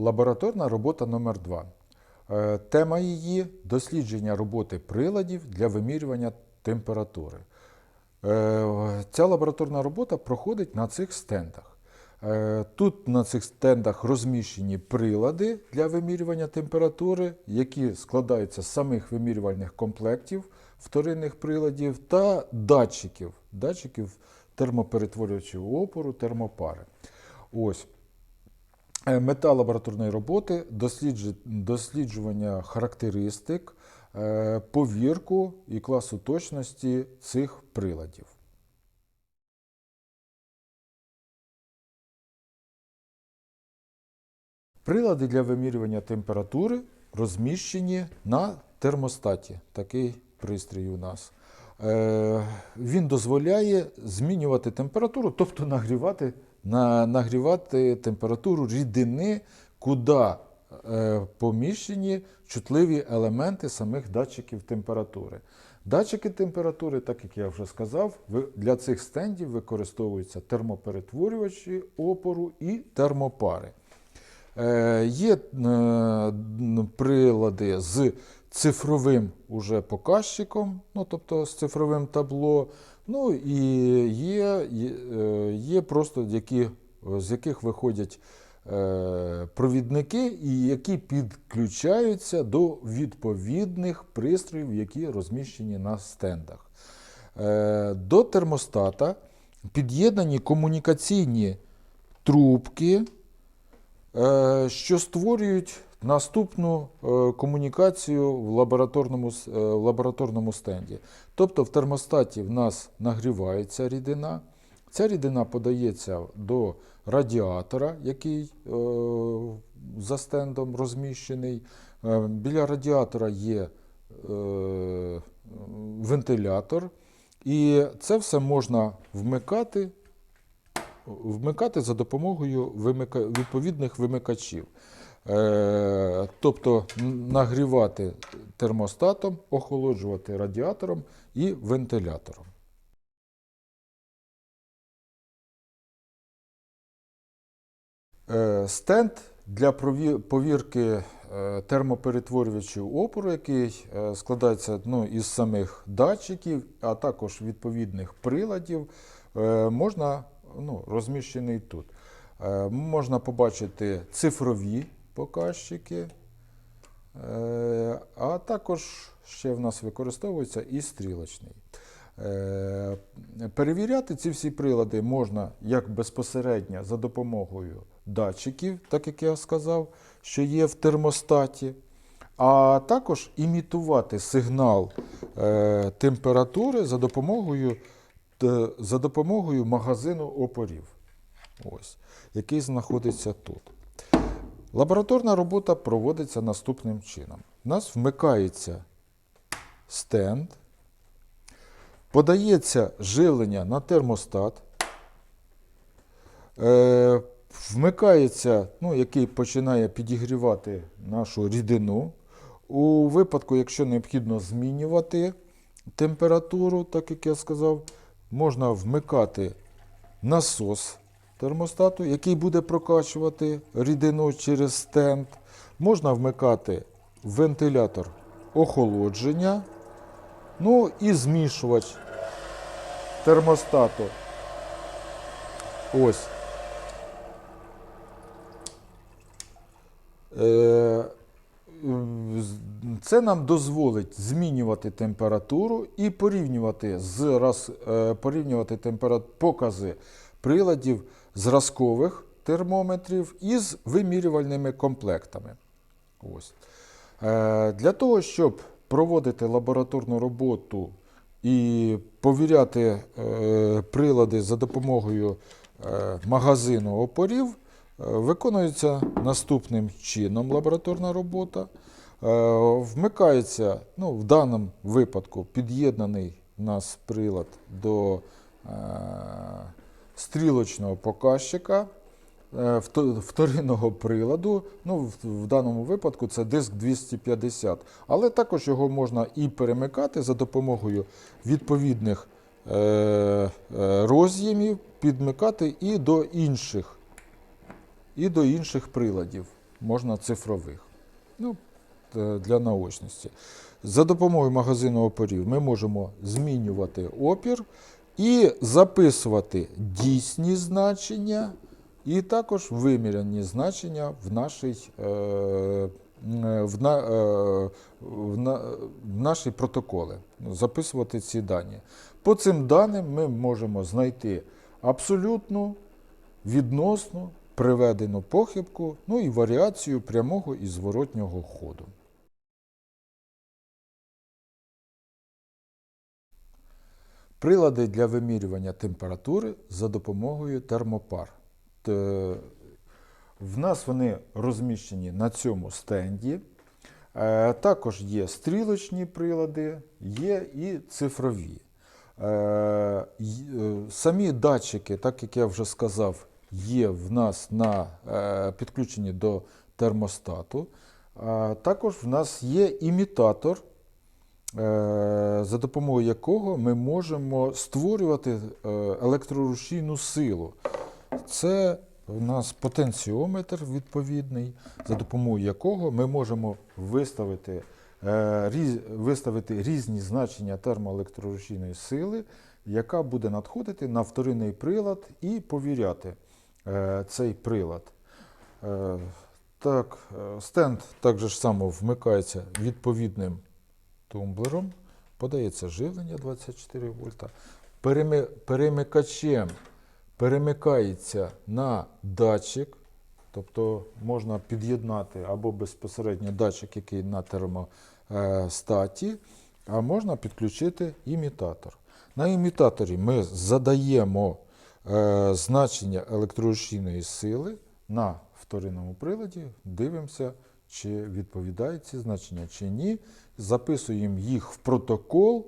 Лабораторна робота номер 2 Тема її дослідження роботи приладів для вимірювання температури. Е, Ця лабораторна робота проходить на цих стендах. Е, Тут на цих стендах розміщені прилади для вимірювання температури, які складаються з самих вимірювальних комплектів вторинних приладів та датчиків, датчиків термоперетворювачів опору, термопари. Ось. Е, Мета лабораторної роботи досліджування характеристик, е, повірку і класу точності цих приладів. Прилади для вимірювання температури розміщені на термостаті. Такий пристрій у нас. Е, Він дозволяє змінювати температуру, тобто нагрівати, на, нагрівати температуру рідини, куди е, поміщені чутливі елементи самих датчиків температури. Датчики температури, так як я вже сказав, для цих стендів використовуються термоперетворювачі опору і термопари. Е, Є е, прилади з цифровим уже показчиком, ну, тобто з цифровим табло. Ну і є, є, е, просто які, з яких виходять е, провідники, і які підключаються до відповідних пристроїв, які розміщені на стендах. Е, До термостата під'єднані комунікаційні трубки, що створюють наступну е, комунікацію в лабораторному, е, в лабораторному стенді. Тобто в термостаті в нас нагрівається рідина. Ця рідина подається до радіатора, який е, за стендом розміщений. Біля радіатора є вентилятор, і це все можна вмикати вмикати за допомогою відповідних вимикачів. Е, тобто нагрівати термостатом, охолоджувати радіатором і вентилятором. Е, Стенд для повірки е, термоперетворювачів опору, який складається ну, із самих датчиків, а також відповідних приладів, можна ну, розміщений тут. Можна побачити цифрові показчики, е, а також ще в нас використовується і стрілочний. Е, Перевіряти ці всі прилади можна як безпосередньо за допомогою датчиків, так як я сказав, що є в термостаті, а також імітувати сигнал е, температури за допомогою, за допомогою магазину опорів, ось, який знаходиться тут. Лабораторна робота проводиться наступним чином. У нас вмикається стенд, подається живлення на термостат, е, вмикається, ну, який починає підігрівати нашу рідину. У випадку, якщо необхідно змінювати температуру, так як я сказав, можна вмикати насос термостату, який буде прокачувати рідину через стенд. Можна вмикати вентилятор охолодження, ну і змішувач термостату. Ось. Е, Це нам дозволить змінювати температуру і порівнювати, зраз, е, порівнювати темпера- покази приладів зразкових термометрів із вимірювальними комплектами. Ось. Е, Для того, щоб проводити лабораторну роботу і повіряти е, прилади за допомогою е, магазину опорів, виконується наступним чином лабораторна робота. Вмикається, ну, в даному випадку під'єднаний у нас прилад до стрілочного показчика е, вторинного приладу. Ну, в, даному випадку це диск 250. Але також його можна і перемикати за допомогою відповідних е, е, роз'ємів, підмикати і до інших, і до інших приладів. можна цифрових. Ну, для наочності. За допомогою магазину опорів ми можемо змінювати опір і записувати дійсні значення, і також виміряні значення в, нашій, е, в, на, е, в, на, в наші протоколи. Ну, Записувати ці дані. По цим даним ми можемо знайти абсолютну, відносну, приведену похибку, ну і варіацію прямого і зворотнього ходу. Прилади для вимірювання температури за допомогою термопар. В нас вони розміщені на цьому стенді. Е, Також є стрілочні прилади, є і цифрові. Е, е, Самі датчики, так як я вже сказав, є в нас на підключені до термостату. Також в нас є імітатор, за допомогою якого ми можемо створювати е, електрорушійну силу. Це у нас потенціометр відповідний, за допомогою якого ми можемо виставити, е, виставити різні значення термоелектрорушійної сили, яка буде надходити на вторинний прилад і повіряти е, цей прилад. Е, так, е, стенд так же ж само вмикається відповідним тумблером, подається живлення 24 вольта. Переми- перемикачем перемикається на датчик, тобто можна під'єднати або безпосередньо датчик, який на термостаті, а можна підключити імітатор. На імітаторі ми задаємо е, значення електрорушійної сили на вторинному приладі, дивимося, чи відповідають ці значення, чи ні. Записуємо їх в протокол,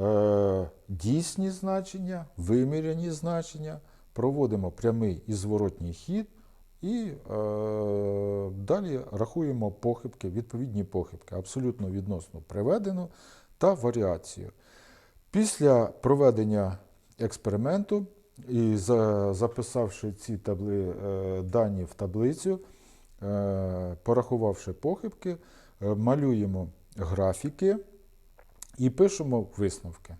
е, дійсні значення, виміряні значення, проводимо прямий і зворотній хід, і е, далі рахуємо похибки, відповідні похибки, абсолютно відносно приведену та варіацію. Після проведення експерименту і за- записавши ці табли, е, дані в таблицю, порахувавши похибки, е, малюємо графіки і пишемо висновки.